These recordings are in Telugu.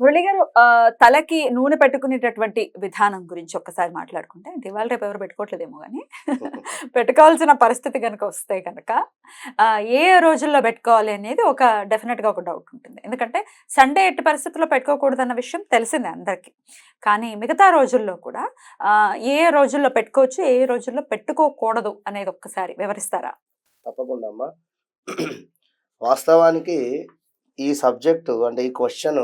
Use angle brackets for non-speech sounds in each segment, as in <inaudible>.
మురళి గారు తలకి నూనె పెట్టుకునేటటువంటి విధానం గురించి ఒక్కసారి మాట్లాడుకుంటే ఇవాళ రేపు ఎవరు పెట్టుకోవట్లేదేమో కానీ <laughs> పెట్టుకోవాల్సిన పరిస్థితి కనుక వస్తే కనుక ఏ రోజుల్లో పెట్టుకోవాలి అనేది ఒక డెఫినెట్గా ఒక డౌట్ ఉంటుంది. ఎందుకంటే సండే ఎట్టి పరిస్థితుల్లో పెట్టుకోకూడదు అన్న విషయం తెలిసిందే అందరికీ. కానీ మిగతా రోజుల్లో కూడా ఏ రోజుల్లో పెట్టుకోవచ్చు ఏ రోజుల్లో పెట్టుకోకూడదు అనేది ఒక్కసారి వివరిస్తారా? తప్పకుండా అమ్మా. <clears throat> వాస్తవానికి ఈ సబ్జెక్టు అంటే ఈ క్వశ్చన్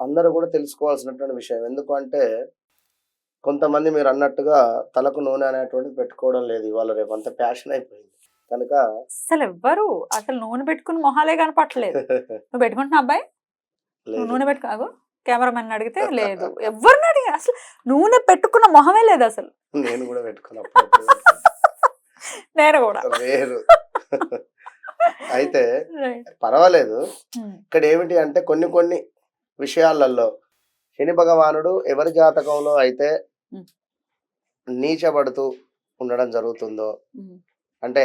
అందరూ కూడా తెలుసుకోవాల్సినటువంటి విషయం. ఎందుకంటే కొంతమంది మీరు అన్నట్టుగా తలకు నూనె అనేటువంటిది పెట్టుకోవడం లేదు ఇవాళ రేపు అంత ప్యాషన్ అయిపోయింది. కనుక అసలు ఎవ్వరు అసలు నూనె పెట్టుకుని మొహాలే కనపట్లేదు నువ్వు పెట్టుకుంటున్నా అబ్బాయి? లేదు. నూనె పెట్టుకో కెమెరామెన్ అడిగితే లేదు. ఎవరిని అడిగి అసలు నూనె పెట్టుకున్న మొహమే లేదు అసలు. నేను కూడా పెట్టుకున్నప్పుడు నేను కూడా. వేరు. అయితే. పర్వాలేదు. Hmm. ఇక్కడ ఏమిటి అంటే కొన్ని కొన్ని విషయాలలో శని భగవానుడు ఎవరి జాతకంలో అయితే. నీచబడుతూ ఉండడం జరుగుతుందో. అంటే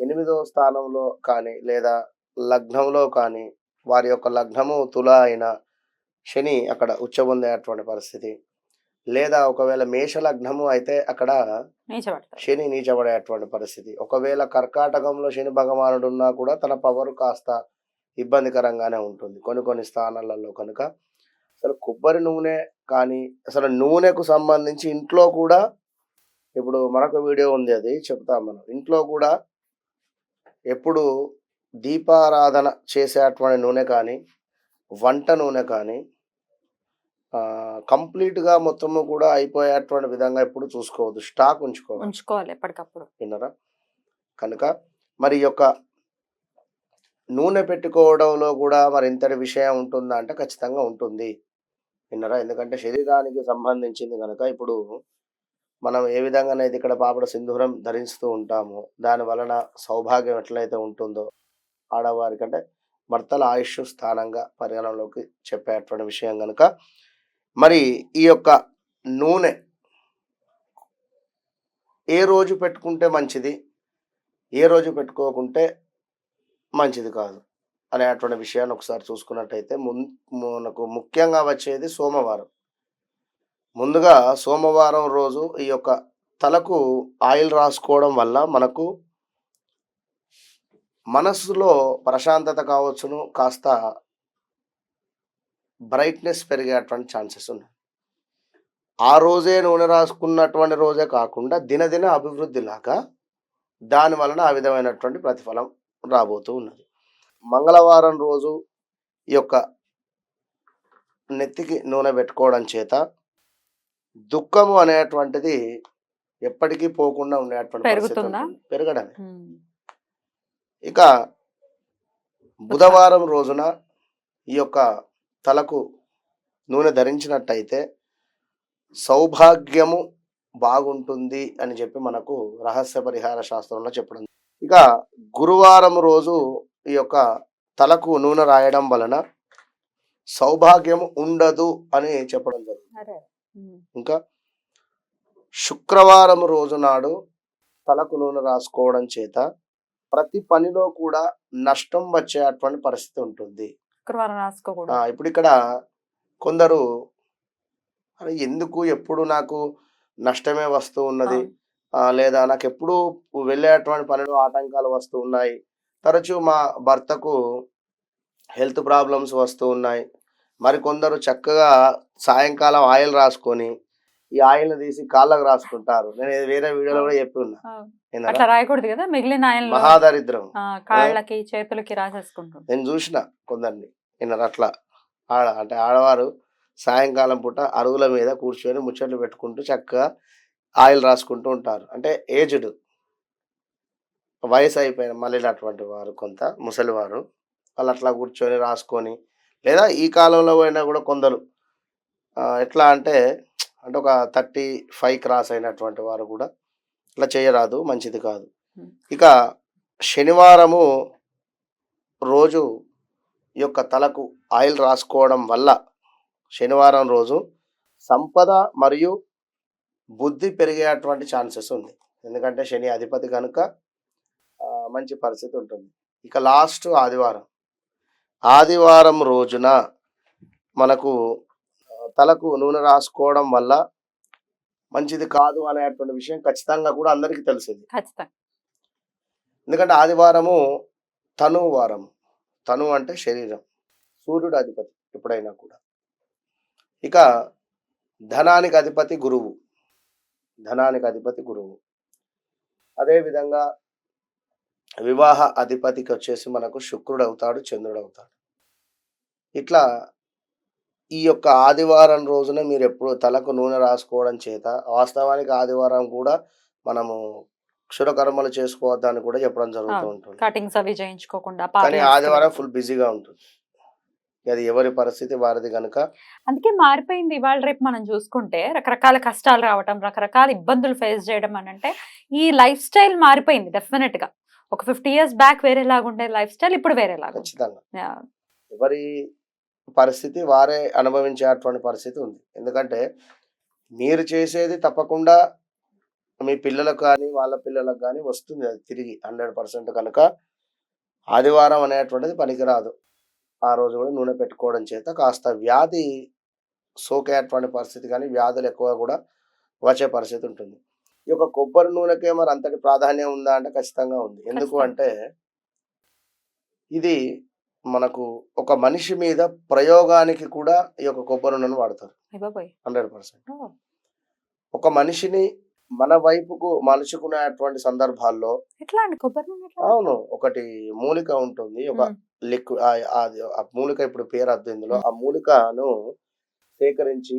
ఎనిమిదో స్థానంలో కానీ లేదా లగ్నంలో కానీ వారి యొక్క లగ్నము తుల అయిన శని అక్కడ ఉచ్చబొందేటువంటి పరిస్థితి లేదా ఒకవేళ మేష లగ్నము అయితే అక్కడ శని నీచబడేటువంటి పరిస్థితి ఒకవేళ కర్కాటకంలో శని భగవానుడు ఉన్నా కూడా తన పవర్ కాస్త ఇబ్బందికరంగానే ఉంటుంది. కొన్ని కొన్ని స్థానాలలో కనుక అసలు కొబ్బరి నూనె కానీ అసలు నూనెకు సంబంధించి ఇంట్లో కూడా ఇప్పుడు మరొక వీడియో ఉంది అది చెప్తాం మనం. ఇంట్లో కూడా ఎప్పుడు దీపారాధన చేసేటువంటి నూనె కానీ వంట నూనె కానీ ఆ, complete గా మొత్తము కూడా అయిపోయేటువంటి విధంగా ఎప్పుడు చూసుకోవద్దు. స్టాక్ ఉంచుకోవాలి. ఉంచుకోవాలి ఎప్పటికప్పుడు. విన్నరా? కనుక మరి యొక్క నూనె పెట్టుకోవడంలో కూడా మరి ఇంతటి విషయం ఉంటుందా అంటే ఖచ్చితంగా ఉంటుంది. విన్నరా? ఎందుకంటే శరీరానికి సంబంధించింది కనుక ఇప్పుడు మనం ఏ విధంగానైతే ఇక్కడ పాపడ సింధూరం ధరిస్తూ ఉంటామో దాని వలన సౌభాగ్యం ఎట్లయితే ఉంటుందో ఆడవారికి అంటే భర్తల ఆయుష్ స్థానంగా పరిగణనలోకి చెప్పేటువంటి విషయం కనుక మరి ఈ యొక్క నూనె ఏ రోజు పెట్టుకుంటే మంచిది? ఏ రోజు పెట్టుకోకుంటే మంచిది కాదు అనేటువంటి విషయాన్ని ఒకసారి చూసుకున్నట్టయితే మున్ మనకు ముఖ్యంగా వచ్చేది సోమవారం. ముందుగా సోమవారం రోజు ఈ యొక్క తలకు ఆయిల్ రాసుకోవడం వల్ల మనకు మనస్సులో ప్రశాంతత కావచ్చును కాస్త బ్రైట్నెస్ పెరిగేటువంటి ఛాన్సెస్ ఉన్నాయి. ఆ రోజే నూనె రాసుకున్నటువంటి రోజే కాకుండా దినదిన అభివృద్ధి లాగా దాని వలన ఆ విధమైనటువంటి ప్రతిఫలం రాబోతూ ఉన్నది మంగళవారం రోజు ఈ యొక్క నెత్తికి నూనె పెట్టుకోవడం చేత దుఃఖము అనేటువంటిది ఎప్పటికీ పోకుండా ఉండేటువంటి. పెరగడమే. ఇక బుధవారం రోజున ఈ యొక్క తలకు నూనె ధరించినట్టయితే సౌభాగ్యము బాగుంటుంది అని చెప్పి మనకు రహస్య పరిహార శాస్త్రంలో చెప్పడం ఇక గురువారం రోజు ఈ యొక్క తలకు నూనె రాయడం వలన సౌభాగ్యము ఉండదు అని చెప్పడం జరుగుతుంది. ఇంకా శుక్రవారం రోజు నాడు తలకు నూనె రాసుకోవడం చేత ప్రతి పనిలో కూడా నష్టం వచ్చేటువంటి పరిస్థితి ఉంటుంది. ఇప్పుడు ఇక్కడ కొందరు "అరే, ఎందుకు ఎప్పుడు నాకు నష్టమే వస్తూ ఉన్నది? లేదా నాకు ఎప్పుడు వెళ్ళేటువంటి పనిలో ఆటంకాలు వస్తూ ఉన్నాయి. తరచూ మా భర్తకు హెల్త్ ప్రాబ్లమ్స్ వస్తూ ఉన్నాయి. మరి కొందరు చక్కగా సాయంకాలం ఆయిల్ రాసుకొని ఈ ఆయిల్ని తీసి కాళ్ళకు రాసుకుంటారు. నేను వేరే వీడియోలో కూడా చెప్పి ఉన్నా? అట్లా రాయకూడదు కదా? మిగిలిన మహాదరిద్రం. కాళ్ళకి చేతులకి రాసేసుకుంటుంది నేను చూసిన కొందరిని. విన్నారు? అట్లా. ఆడ అంటే ఆడవారు సాయంకాలం పూట అరుగుల మీద కూర్చొని ముచ్చట్లు పెట్టుకుంటూ చక్కగా ఆయిల్ రాసుకుంటూ ఉంటారు అంటే ఏజ్డ్ వయసు అయిపోయిన మళ్ళీ అటువంటి వారు కొంత ముసలివారు వాళ్ళు అట్లా కూర్చొని రాసుకొని లేదా ఈ కాలంలో పోయినా కూడా కొందరు ఎట్లా అంటే అంటే ఒక థర్టీ ఫైవ్ క్రాస్ అయినటువంటి వారు కూడా ఇట్లా చేయరాదు మంచిది కాదు. ఇక శనివారము రోజు యొక్క తలకు ఆయిల్ రాసుకోవడం వల్ల శనివారం రోజు సంపద మరియు బుద్ధి పెరిగేటువంటి ఛాన్సెస్ ఉంది. ఎందుకంటే శని అధిపతి కనుక మంచి పరిస్థితి ఉంటుంది. ఇక లాస్ట్ ఆదివారం. ఆదివారం రోజున మనకు తలకు నూనె రాసుకోవడం వల్ల మంచిది కాదు అనేటువంటి విషయం ఖచ్చితంగా కూడా అందరికీ తెలిసింది. ఎందుకంటే ఆదివారము తను వారం తను అంటే శరీరం. సూర్యుడు అధిపతి ఎప్పుడైనా కూడా. ఇక ధనానికి అధిపతి గురువు. ధనానికి అధిపతి గురువు. అదేవిధంగా వివాహ అధిపతికి వచ్చేసి మనకు శుక్రుడు అవుతాడు చంద్రుడు అవుతాడు ఇట్లా ఈ యొక్క ఆదివారం రోజున మీరు ఎప్పుడు తలకు నూనె రాసుకోవడం చేత వాస్తవానికి ఆదివారం కూడా మనము క్షురకర్మలు చేసుకోవద్దని కూడా చెప్పడం జరుగుతూ. ఉంటుంది. కటింగ్స్ అవి చేయించుకోకుండా కానీ ఆదివారం ఫుల్ బిజీగా ఉంటుంది. అది ఎవరి పరిస్థితి వారిది కనుక అందుకే మారిపోయింది. ఇవాళ రేపు మనం చూసుకుంటే రకరకాల కష్టాలు రావటం రకరకాల ఇబ్బందులు ఫేస్ చేయడం అని అంటే ఈ లైఫ్ స్టైల్ మారిపోయింది డెఫినెట్గా. ఒక ఫిఫ్టీ ఇయర్స్ బ్యాక్ వేరేలాగా ఉండే లైఫ్ స్టైల్ ఇప్పుడు వేరేలాగా. ఖచ్చితంగా. ఎవరి పరిస్థితి వారే అనుభవించేటువంటి పరిస్థితి ఉంది. ఎందుకంటే మీరు చేసేది తప్పకుండా మీ పిల్లలకు కానీ వాళ్ళ పిల్లలకు కానీ వస్తుంది. అది తిరిగి హండ్రెడ్ పర్సెంట్ కనుక ఆదివారం అనేటువంటిది పనికిరాదు. ఆ రోజు కూడా నూనె పెట్టుకోవడం చేత కాస్త వ్యాధి సోకేటువంటి పరిస్థితి కానీ వ్యాధులు ఎక్కువ కూడా వచ్చే పరిస్థితి ఉంటుంది ఈ యొక్క కొబ్బరి నూనెకే మరి అంతటి ప్రాధాన్యం ఉందా అంటే ఖచ్చితంగా ఉంది ఎందుకు. అంటే ఇది మనకు ఒక మనిషి మీద ప్రయోగానికి కూడా ఈ యొక్క కొబ్బరి నూనెను వాడతారు. Hundred percent. ఒక మనిషిని మన వైపుకు మలుచుకునేటువంటి సందర్భాల్లో అవును ఒకటి మూలిక ఉంటుంది ఒక. లిక్విడ్ ఆ మూలిక ఇప్పుడు పేరు అద్దు ఇందులో. ఆ మూలికను సేకరించి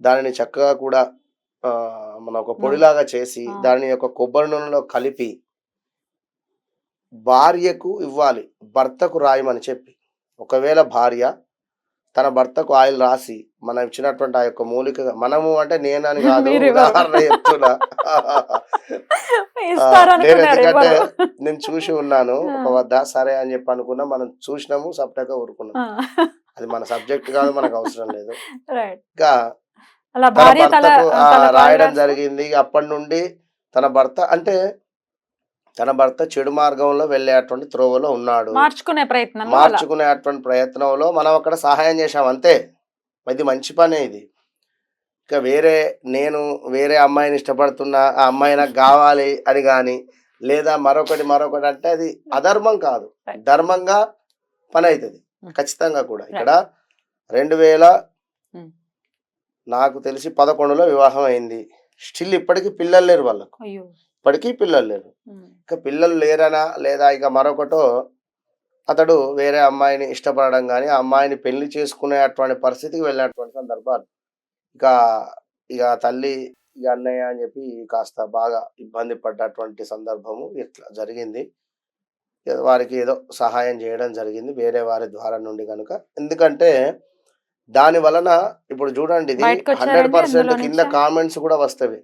దానిని చక్కగా కూడా ఆ, మన ఒక పొడిలాగా చేసి ఆ. దాని యొక్క కొబ్బరి నూనెలో కలిపి భార్యకు ఇవ్వాలి భర్తకు రాయమని చెప్పి. ఒకవేళ భార్య తన భర్తకు ఆయిల్ రాసి మనం ఇచ్చినటువంటి ఆ యొక్క మూలిక మనము అంటే నేనని కాదు. ఉదాహరణ చెప్తున్నా ఇస్తారు ఆ, నేను ఎందుకంటే. నేను చూసి ఉన్నాను. ఒక వద్ద సరే అని చెప్పి అనుకున్నా మనం చూసినాము సపరేట్గా ఊరుకున్నాం. అది మన సబ్జెక్ట్ కాదు మనకు అవసరం లేదు. ఇంకా రాయడం జరిగింది అప్పటి నుండి తన భర్త అంటే తన భర్త చెడు మార్గంలో వెళ్ళేటువంటి త్రోవలో ఉన్నాడు. మార్చుకునే ప్రయత్నం మార్చుకునేటువంటి ప్రయత్నంలో మనం అక్కడ సహాయం చేశాం అంతే. ఇది మంచి పనే ఇది. ఇక వేరే నేను వేరే అమ్మాయిని ఇష్టపడుతున్నా ఆ అమ్మాయి నాకు కావాలి అని కానీ లేదా మరొకటి మరొకటి అంటే అది అధర్మం కాదు. ధర్మంగా పని అవుతుంది Hmm. ఖచ్చితంగా కూడా. ఇక్కడ రెండు వేల Hmm. నాకు తెలిసి పదకొండులో వివాహం అయింది. స్టిల్ ఇప్పటికీ పిల్లలు లేరు వాళ్ళకు. ఇప్పటికీ పిల్లలు లేరు. ఇక పిల్లలు లేరనా? లేదా? ఇక మరొకటో అతడు వేరే అమ్మాయిని ఇష్టపడడం కానీ ఆ అమ్మాయిని పెళ్ళి చేసుకునే అటువంటి పరిస్థితికి వెళ్ళినటువంటి సందర్భాలు. ఇక ఇక తల్లి ఇక అన్నయ్య అని చెప్పి కాస్త బాగా ఇబ్బంది పడ్డటువంటి సందర్భము ఇట్లా జరిగింది. వారికి ఏదో సహాయం చేయడం జరిగింది వేరే వారి ద్వారా నుండి కనుక ఎందుకంటే దాని వలన ఇప్పుడు చూడండి ఇది హండ్రెడ్ పర్సెంట్ కింద? కామెంట్స్ కూడా వస్తవి.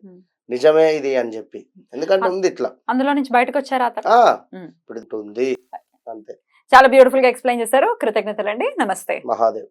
నిజమే ఇది అని చెప్పి. ఎందుకంటే ఉంది ఇట్లా. అందులో నుంచి బయటకు వచ్చారా. ఇప్పుడు ఉంది. అంతే. చాలా బ్యూటిఫుల్గా ఎక్స్ప్లెయిన్ చేశారు. కృతజ్ఞతలండి. నమస్తే. మహాదేవ్.